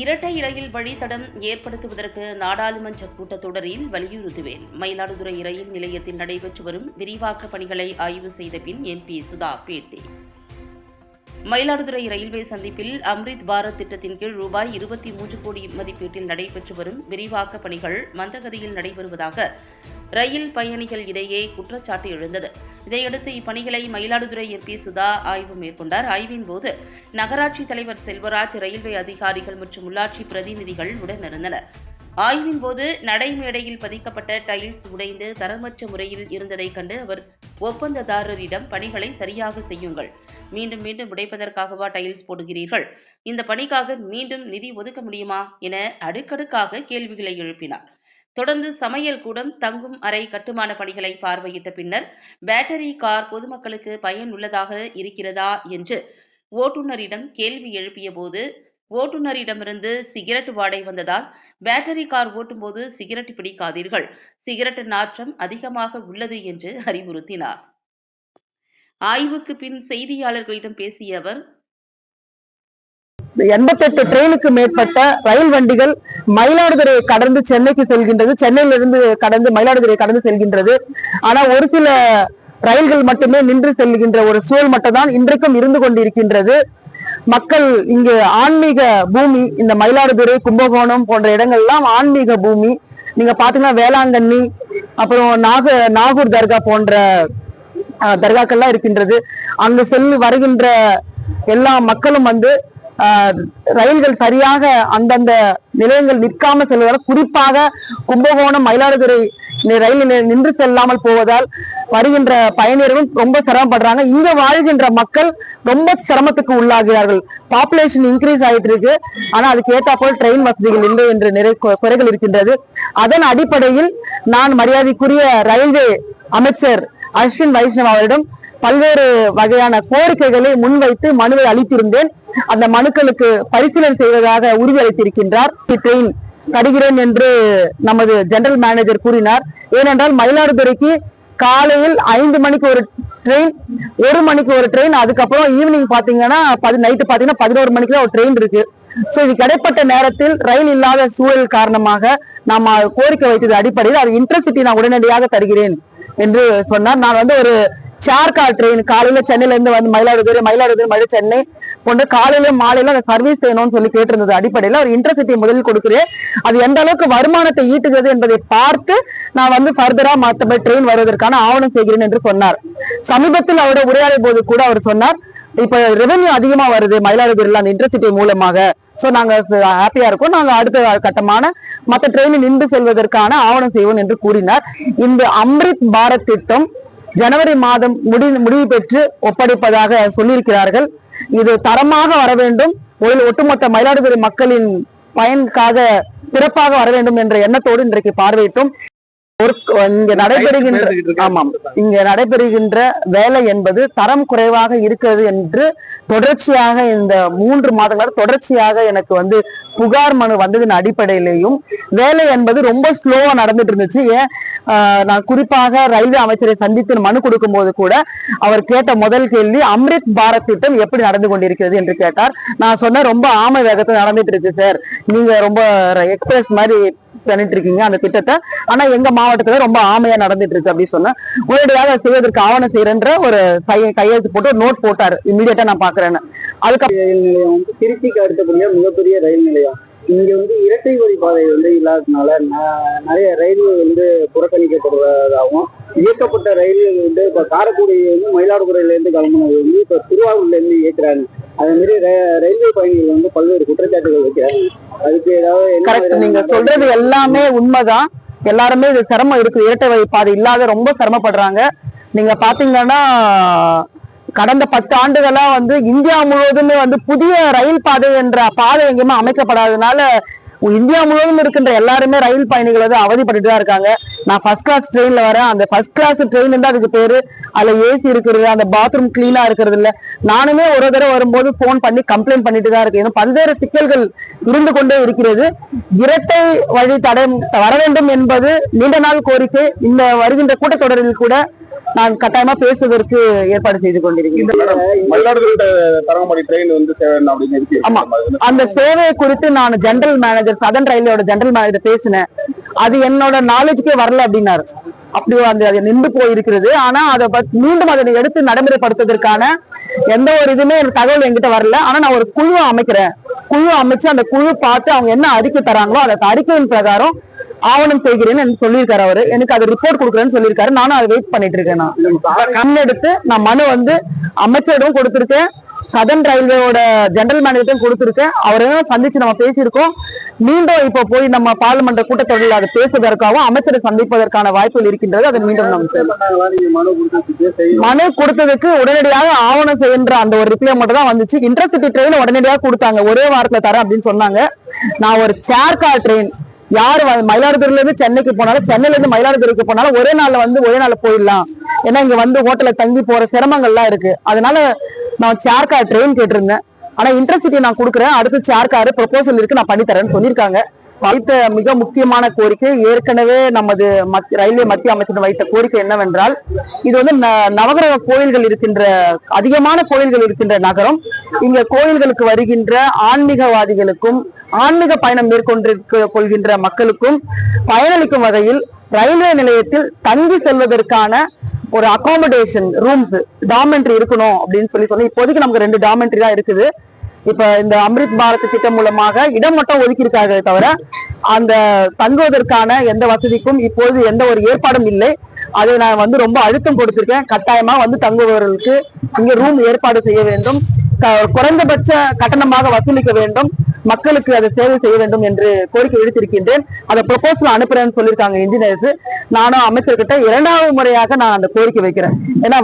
இரட்டை இரயில் வழித்தடம் ஏற்படுத்துவதற்கு நாடாளுமன்ற கூட்டத்தொடரில் வலியுறுத்துவேன். மயிலாடுதுறை ரயில் நிலையத்தில் நடைபெற்று வரும் விரிவாக்க பணிகளை ஆய்வு செய்த பின் எம்பி சுதா பேட்டி. மயிலாடுதுறை ரயில்வே சந்திப்பில் அம்ரித் பாரத் திட்டத்தின் கீழ் ரூபாய் இருபத்தி மூன்று கோடி மதிப்பீட்டில் நடைபெற்று வரும் விரிவாக்க பணிகள் மந்தகதியில் நடைபெறுவதாக ரயில் பயணிகள் இடையே குற்றச்சாட்டு எழுந்தது. இதையடுத்து இப்பணிகளை மயிலாடுதுறை எம்பி சுதா ஆய்வு மேற்கொண்டார். ஆய்வின் போது நகராட்சி தலைவர் செல்வராஜ் ரயில்வே அதிகாரிகள் மற்றும் உள்ளாட்சி பிரதிநிதிகள் உடனிருந்தனர். ஆய்வின் போது நடைமேடையில் பதிக்கப்பட்ட டைல்ஸ் உடைந்து தரமற்ற முறையில் இருந்ததைக் கண்டு அவர் ஒப்பந்ததாரரிடம் பணிகளை சரியாக செய்யுங்கள். மீண்டும் மீண்டும் உடைப்பதற்காகவா டைல்ஸ் போடுகிறீர்கள்? இந்த பணிக்காக மீண்டும் நிதி ஒதுக்க முடியுமா? என அடுக்கடுக்காக கேள்விகளை எழுப்பினார். தொடர்ந்து சமையல் கூடம் தங்கும் அறை கட்டுமான பணிகளை பார்வையிட்ட பின்னர் பேட்டரி கார் பொதுமக்களுக்கு பயனுள்ளதாக இருக்கிறதா? என்று ஓட்டுநரிடம் கேள்வி எழுப்பிய போது ஓட்டுநரிடமிருந்து சிகரெட் வாடை வந்ததால் பேட்டரி கார் ஓட்டும்போது சிகரெட் பிடிக்காதீர்கள். சிகரெட் நாற்றம் அதிகமாக உள்ளது என்று அறிவுறுத்தினார். ஆய்வுக்கு பின் செய்தியாளர்களிடம் பேசிய அவர் எண்பத்தெட்டு ட்ரெயினுக்கு மேற்பட்ட ரயில் வண்டிகள் மயிலாடுதுறையை கடந்து சென்னைக்கு செல்கின்றது. சென்னையிலிருந்து கடந்து மயிலாடுதுறை கடந்து செல்கின்றது. ஆனா ஒரு சில ரயில்கள் மட்டுமே நின்று செல்கின்ற ஒரு சூழல் மட்டும்தான் இன்றைக்கும் இருந்து கொண்டிருக்கின்றது. மக்கள் இங்கு ஆன்மீக பூமி இந்த மயிலாடுதுறை கும்பகோணம் போன்ற இடங்கள்லாம் ஆன்மீக பூமி. நீங்க பாத்தீங்கன்னா வேளாங்கண்ணி அப்புறம் நாக நாகூர் தர்கா போன்ற தர்காக்கள்லாம் இருக்கின்றது. அங்கு செல்லு வருகின்ற எல்லா மக்களும் வந்து ரயில்கள் சரியாக அந்தந்த நிலையங்கள் நிற்காம செல்வதால் குறிப்பாக கும்பகோணம் மயிலாடுதுறை ரயில் நின்று செல்லாமல் போவதால் வருகின்ற பயணியர்களும் ரொம்ப சிரமப்படுறாங்க. இங்க வாழ்கின்ற மக்கள் ரொம்ப சிரமத்துக்கு உள்ளாகிறார்கள். பாப்புலேஷன் இன்க்ரீஸ் ஆயிட்டு இருக்கு ஆனா அதுக்கு ஏற்றா போல் ட்ரெயின் வசதிகள் இல்லை என்று நிறைய குறைகள் இருக்கின்றது. அதன் அடிப்படையில் நான் மரியாதைக்குரிய ரயில்வே அமைச்சர் அஸ்வின் வைஷ்ணவ் அவரிடம் பல்வேறு வகையான கோரிக்கைகளை முன்வைத்து மனுவை அளித்திருந்தேன். அந்த மனுக்களுக்கு பரிசீலனை செய்வதாக உறுதியளித்திருக்கின்றார். ட்ரெயின் தருகிறேன் என்று நமது ஜெனரல் மேனேஜர் கூறினார். ஏனென்றால் மயிலாடுதுறைக்கு காலையில் ஐந்து மணிக்கு ஒரு ட்ரெயின் ஒரு மணிக்கு ஒரு ட்ரெயின் அதுக்கப்புறம் ஈவினிங் பாத்தீங்கன்னா பதி நைட்டு பாத்தீங்கன்னா பதினோரு மணிக்கு ஒரு ட்ரெயின் இருக்கு. சோ இது கிடைப்பட்ட நேரத்தில் ரயில் இல்லாத சூழல் காரணமாக நாம் கோரிக்கை வைத்தது அடிப்படையில் அது இன்டர்சிட்டி நான் உடனடியாக தருகிறேன் என்று சொன்னார். நான் வந்து ஒரு சார்கார் ட்ரெயின் காலையில சென்னையில இருந்து வந்து மயிலாடுதுறை மயிலாடுதுறை மழை சென்னை கொண்டு காலையில மாலையில அந்த சர்வீஸ் செய்யணும்னு சொல்லி கேட்டிருந்தது. அடிப்படையில் ஒரு இன்டர்சிட்டி முதலில் கொடுக்குறேன். அது எந்த அளவுக்கு வருமானத்தை ஈட்டுகிறது என்பதை பார்த்து நான் வந்து ஃபர்தரா மற்றபடி ட்ரெயின் வருவதற்கான ஆவணம் செய்கிறேன் என்று சொன்னார். சமீபத்தில் அவருடைய உரையாடிய போது கூட அவர் சொன்னார் இப்ப ரெவென்யூ அதிகமா வருது மயிலாடுதுறையில் அந்த இன்டர்சிட்டி மூலமாக. சோ நாங்க ஹாப்பியா இருக்கோம். நாங்க அடுத்த கட்டமான மற்ற ட்ரெயினில் நின்று செல்வதற்கான ஆவணம் செய்வோம் என்று கூறினார். இந்த அம்ரித் பாரத் திட்டம் ஜனவரி மாதம் முடி முடிவு பெற்று ஒப்படைப்பதாக சொல்லியிருக்கிறார்கள். இது தரமாக வர வேண்டும். முதல் ஒட்டுமொத்த மயிலாடுதுறை மக்களின் பயனுக்காக சிறப்பாக வர வேண்டும் என்ற எண்ணத்தோடு இன்றைக்கு பார்வையிட்டோம். இங்க நடைபெறுகின்ற ஆமாம். இங்க நடைபெறுகின்ற வேலை என்பது தரம் குறைவாக இருக்கிறது என்று தொடர்ச்சியாக இந்த மூன்று மாதங்களாக தொடர்ச்சியாக எனக்கு வந்து புகார் மனு வந்ததின் அடிப்படையிலையும் வேலை என்பது ரொம்ப ஸ்லோவா நடந்துட்டு இருந்துச்சு ஏன் நான் குறிப்பாக ரயில்வே அமைச்சரை சந்தித்து மனு கொடுக்கும் போது கூட அவர் கேட்ட முதல் கேள்வி அம்ரித் பாரத் திட்டம் எப்படி நடந்து கொண்டிருக்கிறது? என்று கேட்டார். நான் சொன்னேன் ரொம்ப ஆமை வேகத்தில் நடந்துட்டு இருக்கு சார். நீங்க ரொம்ப எக்ஸ்பிரஸ் மாதிரி பண்ணிட்டு இருக்கீங்க அந்த திட்டத்தை. ஆனா எங்க மாவட்டத்துல ரொம்ப ஆமையா நடந்துட்டு இருக்கு அப்படின்னு சொன்னா உடனடியாக செய்வதற்கு ஆவணம் செய்யறன்ற ஒரு கையெழுத்து போட்டு ஒரு நோட் போட்டாரு இமீடியட்டா நான் பாக்குறேன்னு. அதுக்கு ரயில் நிலையம் வந்து திருச்சிக்கு அடுத்தபடியா மிகப்பெரிய ரயில் நிலையம். இங்க வந்து இரட்டை வழி பாதை வந்து இல்லாததுனால நிறைய ரயில்கள் வந்து புறக்கணிக்கப்படுவதாகவும் இயக்கப்பட்ட ரயில்கள் வந்து இப்ப காரைக்குடி வந்து மயிலாடுதுறையில இருந்து கிளம்புனது வந்து இப்ப திருவாரூர்ல இருந்து இயக்குறாங்க. அதே மாதிரி ர- ரயில்வே பயணிகள் வந்து பல்வேறு குற்றச்சாட்டுகள் வைக்கிறாங்க அதுக்கு ஏதாவது கரெக்ட் நீங்க சொல்றது எல்லாமே உண்மைதான். எல்லாருமே இது சிரமம் இருக்கு. இரட்டை வழி பாதை இல்லாத ரொம்ப சிரமப்படுறாங்க. நீங்க பாத்தீங்கன்னா கடந்த பத்து ஆண்டுகளா வந்து இந்தியா முழுவதுமே வந்து புதிய ரயில் பாதை என்ற பாதை எங்கேயுமே அமைக்கப்படாததுனால இந்தியா முழுவதும் இருக்கின்ற எல்லாருமே ரயில் பயணிகள் வந்து அவதிப்பட்டுட்டு தான் இருக்காங்க. நான் ஃபர்ஸ்ட் கிளாஸ் ட்ரெயின்ல வரேன். அந்த ஃபர்ஸ்ட் கிளாஸ் ட்ரெயின் தான் அதுக்கு பேரு அதுல ஏசி இருக்கிறது அந்த பாத்ரூம் கிளீனா இருக்கிறது இல்ல. நானுமே ஒரு தடவை வரும்போது ஃபோன் பண்ணி கம்ப்ளைண்ட் பண்ணிட்டு தான் இருக்கேன். இன்னும் பல்வேறு சிக்கல்கள் இருந்து கொண்டே இருக்கிறது. இரட்டை வழி தடம் வர வேண்டும் என்பது நீண்ட நாள் கோரிக்கை. இந்த வருகின்ற கூட்டத்தொடரில் கூட நான் கட்டாயமா பேசுவதற்கு ஏற்பாடு செய்து கொண்டிருக்கிறேன். ஆமா. அந்த சேவையை குறித்து நான் ஜெனரல் மேனேஜர் சதன் ரயில்வேயோட ஜெனரல் மேனேஜர் பேசினேன். அது என்னோட நாலேஜ்க்கே வரல அப்படின்னாரு. அப்படி அந்த அது நின்று போயிருக்கிறது. ஆனா அதை மீண்டும் அதனை எடுத்து நடைமுறைப்படுத்துவதற்கான எந்த ஒரு இதுவுமே தகவல் என்கிட்ட வரல. ஆனா நான் ஒரு குழு அமைக்கிறேன். குழு அமைச்சு அந்த குழு பார்த்து அவங்க என்ன அறிக்கை தராங்களோ அந்த அறிக்கையின் பிரகாரம் ஆவணம் செய்கிறேன்னு எனக்கு சொல்லியிருக்காரு அவரு. எனக்கு அது ரிப்போர்ட் கொடுக்குறேன்னு சொல்லியிருக்காரு. நானும் அதை வெயிட் பண்ணிட்டு இருக்கேன் நான். கண்ணெடுத்து நான் மனு வந்து அமைச்சரிடம் கொடுத்திருக்கேன். சதன் ரயில்வேயோட ஜெனரல் மேனேஜரும் கொடுத்திருக்கேன். அவரையும் சந்திச்சு நம்ம பேசியிருக்கோம். மீண்டும் இப்போ போய் நம்ம பாராளுமன்ற கூட்டத்தொடரில் அதை பேசுவதற்காகவும் அமைச்சரை சந்திப்பதற்கான வாய்ப்புகள் இருக்கின்றது. அதை மீண்டும் நம்ம மனு கொடுத்ததுக்கு உடனடியாக ஆவணம் செய்கின்ற அந்த ஒரு ரிப்ளை மட்டும் தான் வந்துச்சு. இன்டர்சிட்டி ட்ரெயின் உடனடியாக கொடுத்தாங்க. ஒரே வாரத்துல தரேன் அப்படின்னு சொன்னாங்க. நான் ஒரு சேர் கார் ட்ரெயின் யார் மயிலாடுதுறையில இருந்து சென்னைக்கு போனாலும் சென்னையில இருந்து மயிலாடுதுறைக்கு போனாலும் ஒரே நாள்ல வந்து ஒரே நாள்ல போயிடலாம். ஏன்னா இங்க வந்து ஹோட்டல்ல தங்கி போற சிரமங்கள்லாம் இருக்கு. அதனால நான் சேர் கார் ட்ரெயின் கேட்டிருந்தேன். ஆனா இன்டர்சிட்டி நான் கொடுக்குறேன். அடுத்து சேர் கார் ப்ரொபோசல் இருக்கு நான் பண்ணி தரேன்னு சொல்லியிருக்காங்க. வைத்த மிக முக்கியமான கோரிக்கை ஏற்கனவே நமது ரயில்வே மத்திய அமைச்சர் வைத்த கோரிக்கை என்னவென்றால் இது வந்து ந- நவகிரக கோயில்கள் இருக்கின்ற அதிகமான கோயில்கள் இருக்கின்ற நகரம். இங்க கோயில்களுக்கு வருகின்ற ஆன்மீகவாதிகளுக்கும் ஆன்மீக பயணம் மேற்கொண்டிருக்க கொள்கின்ற மக்களுக்கும் பயனளிக்கும் வகையில் ரயில்வே நிலையத்தில் தங்கி செல்வதற்கான ஒரு அகாமடேஷன் ரூம்ஸ் டாமெண்ட்ரி இருக்கணும் அப்படின்னு சொல்லி சொல்லி இப்போதைக்கு நமக்கு ரெண்டு டாமெண்ட்ரி தான் இருக்குது. இப்ப இந்த அம்ரித் பாரத் திட்டம் மூலமாக இடம் மட்டும் ஒதுக்கி இருக்காங்க தவிர அந்த தங்குவதற்கான எந்த வசதிக்கும் இப்போது எந்த ஒரு ஏற்பாடும் இல்லை. அதை நான் வந்து ரொம்ப அழுத்தம் கொடுத்திருக்கேன். கட்டாயமா வந்து தங்குபவர்களுக்கு இங்க ரூம் ஏற்பாடு செய்ய வேண்டும். குறைந்தபட்ச கட்டணமாக வசூலிக்க வேண்டும். மக்களுக்கு அதை சேவை செய்ய வேண்டும் என்று கோரிக்கை விடுத்திருக்கின்றேன். அதை ப்ரொபோசல் அனுப்புறேன்னு சொல்லியிருக்காங்க இன்ஜினியர்ஸ் நானும் அமைச்சர்கிட்ட இரண்டாவது முறையாக நான் அந்த கோரிக்கை வைக்கிறேன். ஏன்னா